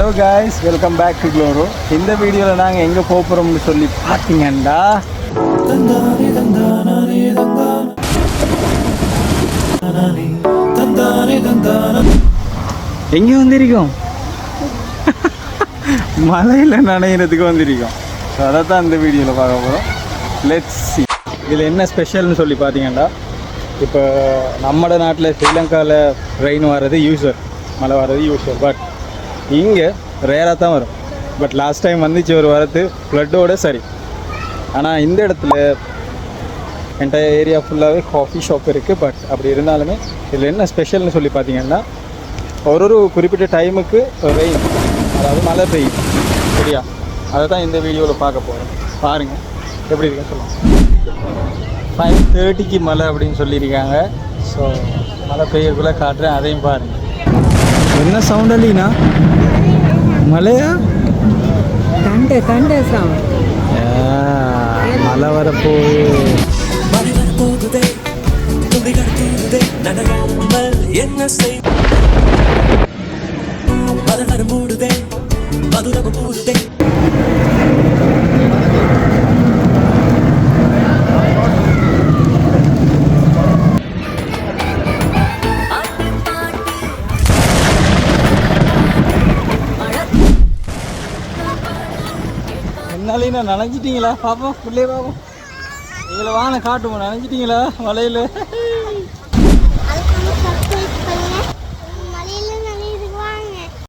Hello guys welcome back to Chloro இந்த வீடியோவில் நாங்கள் எங்கே போகிறோம்னு சொல்லி பார்த்தீங்கண்டா எங்கே வந்திருக்கோம்? மலையில் நனையிறதுக்கு வந்திருக்கோம். ஸோ அதை தான் இந்த வீடியோவில் பார்க்க போகிறோம் லெட்ஸ் இதில் என்ன ஸ்பெஷல்னு சொல்லி பார்த்தீங்கண்டா இப்போ நம்ம நாட்டில் ஸ்ரீலங்காவில் ரெயின் வர்றது யூஸ்வல் மழை வர்றது யூஸ்வல் பட் இங்கே ரேராக தான் வரும். பட் லாஸ்ட் டைம் வந்துச்சு ஒரு வரது ஃப்ளட்டோட சரி. ஆனால் இந்த இடத்துல என்டையர் ஏரியா ஃபுல்லாகவே காஃபி ஷாப் இருக்குது பட் அப்படி இருந்தாலுமே இதில் என்ன ஸ்பெஷல்னு சொல்லி பார்த்தீங்கன்னா ஒரு ஒரு குறிப்பிட்ட டைமுக்கு ரெயின் அதாவது மழை பெய்யும். சரியா? அதை தான் இந்த வீடியோவில் பார்க்க போகிறோம் பாருங்கள் எப்படி இருக்குன்னு சொல்லுங்கள் ஃபைவ் தேர்ட்டிக்கு மழை அப்படின்னு சொல்லியிருக்காங்க. ஸோ மழை பெய்யக்குள்ளே காட்டுறேன். அதையும் பாருங்கள் என்ன சவுண்ட் அல்லீனா மழையா தண்டை தண்டை சாங் மழை வரப்போகுது. மழை வரப்போகுதே துளிகள் தூருதே நனையாமல் என்ன செய்? மலர் மூடுதே மதுரம் மூடுதே. என்னாலையும் நனைஞ்சிட்டீங்களா? பாப்போம் பிள்ளைய பாப்போம். நீங்கள வான காட்டுவோம். நனைஞ்சிட்டீங்களா? மலையில்?